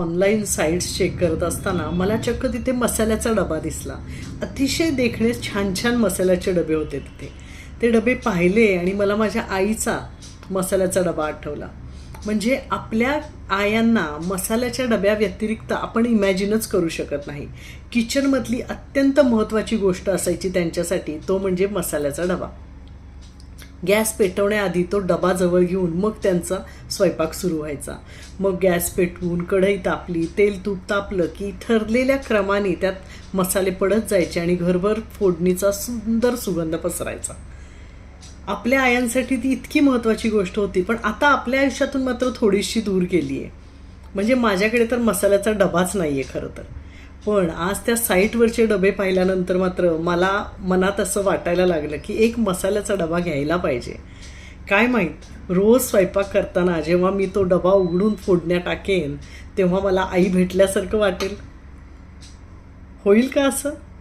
Online sites check करत असताना मला चक्क तिथे मसाल्याचा डबा दिसला. अतिशय देखणे छान छान मसाल्याचे डबे होते तिथे. ते डबे पाहिले आणि मला माझ्या आईचा मसाल्याचा डबा आठवला. म्हणजे आपल्या आयांना मसाल्याच्या डब्या व्यतिरिक्त आपण इमॅजिनच करू शकत नाही. किचनमधली अत्यंत महत्त्वाची गोष्ट असायची त्यांच्यासाठी तो म्हणजे मसाल्याचा डबा. गॅस पेटवण्याआधी तो डबा जवळ घेऊन मग त्यांचा स्वयंपाक सुरू व्हायचा. मग गॅस पेटवून कढई तापली तेल तूप तापलं की ठरलेल्या क्रमाने त्यात मसाले पडत जायचे आणि घरभर फोडणीचा सुंदर सुगंध पसरायचा. आपल्या आयांसाठी ती इतकी महत्त्वाची गोष्ट होती पण आता आपल्या आयुष्यातून मात्र थोडीशी दूर गेली आहे म्हणजे माझ्याकडे तर मसाल्याचा डबाच नाही आहे खरं तर. पण आज त्या साईटवरचे डबे पाहिल्यानंतर मात्र मला मनात असं वाटायला लागलं की एक मसाल्याचा डबा घ्यायला पाहिजे. काय माहीत रोज स्वयंपाक करताना जेव्हा मी तो डबा उघडून फोडण्या टाकेन तेव्हा मला आई भेटल्यासारखं वाटेल. होईल का असं?